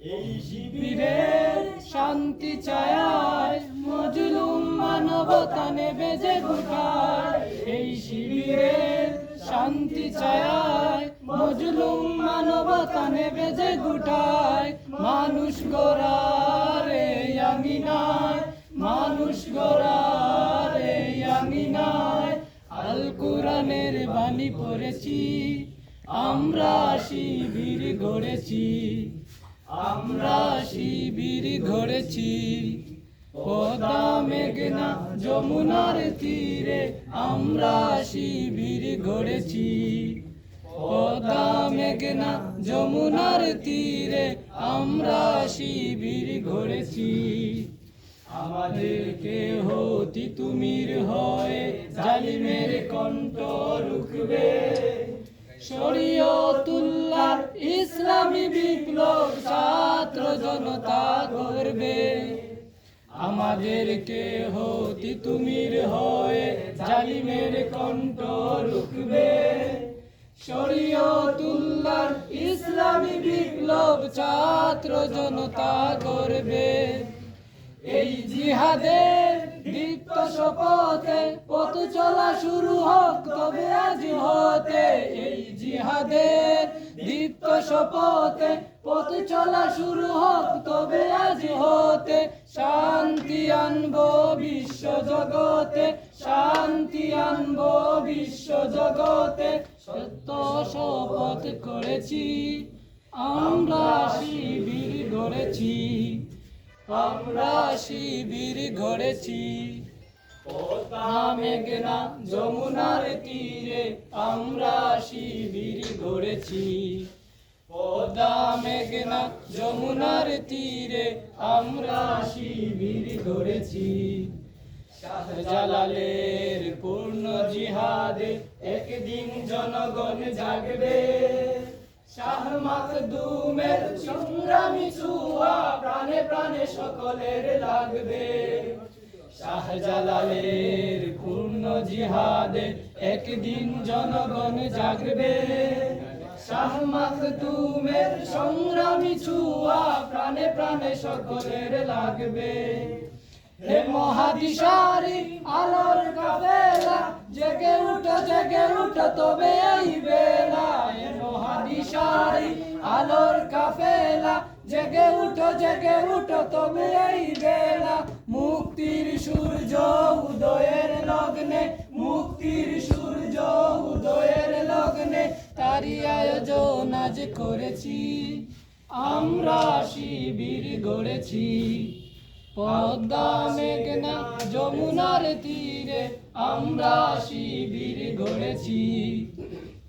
এই শিবিরের শান্তি চায় মজলুম মানবতা নেবে যে ঘুটায় এই শিবিরের শান্তি চায় মজলুম মানবতা নেবে যে ঘুটায় মানুষ গড়ারে আমিনায় মানুষ গড়ারে আমিনায় আল কোরআনের বাণী পড়েছি আমরা শিবির গড়েছি। আমরা শিবির গড়েছি পদা মেঘনা, যমুনার তীরে আমরা শিবির গড়েছি পদা মেঘনা, যমুনার তীরে আমরা শিবির গড়েছি আমাদেরকে হতি তুমির হয়ে জালিমের কণ্ঠ রুখবে। শরীয়তুল্লাহ ইসলামী বিপ্লব ছাত্র জনতা করবে আমাদেরকে হতি তুমির হয়ে জালিমের কণ্ঠ রুখবে। শরীয়তুল্লাহ ইসলামী বিপ্লব ছাত্র জনতা করবে এই জিহাদের দীপ্ত শপথে পথ চলা শুরু হোক, তবে আজ হতে এই জিহাদের দীপ্ত শপথে পথ চলা শুরু হোক, তবে আজ হতে শান্তি আনব বিশ্ব জগতে, শান্তি আনব বিশ্ব জগতে। সত্য শপথ করেছি, আমরা শিবির গড়েছি, আমরা শিবির গড়েছি। মেঘনা যমুনার তীরে আমরা শিবির গড়েছি। পদ্মা মেঘনা যমুনার তীরে আমরা শিবির গড়েছি। শাহজালালের পূর্ণ জিহাদে একদিন জনগণ জাগবে। শাহ মাখদুমের সংগ্রামী ছোঁয়া প্রাণে প্রাণে সকলের লাগবে। শাহজালালের পূর্ণ জিহাদে একদিন জনগণ জাগবে। শাহ মাখদুমের সংগ্রামী ছোঁয়া প্রাণে প্রাণে সকলের লাগবে। হে মহাদিশারি আলোর কাফেলা, জেগে উঠো জেগে উঠো, তবে এই বেলা হে মহাদিশারি আলোর কাফেলা জেগে উঠো জেগে উঠো তবে এই বেলা। মুক্তির সূর্য উদয়ের লগ্নে, মুক্তির সূর্য উদয়ের লগ্নে তারি আয়োজন আজ করেছি। আমরা শিবির গড়েছি। পদ্মা, মেঘনা, যমুনার তীরে আমরা শিবির গড়েছি।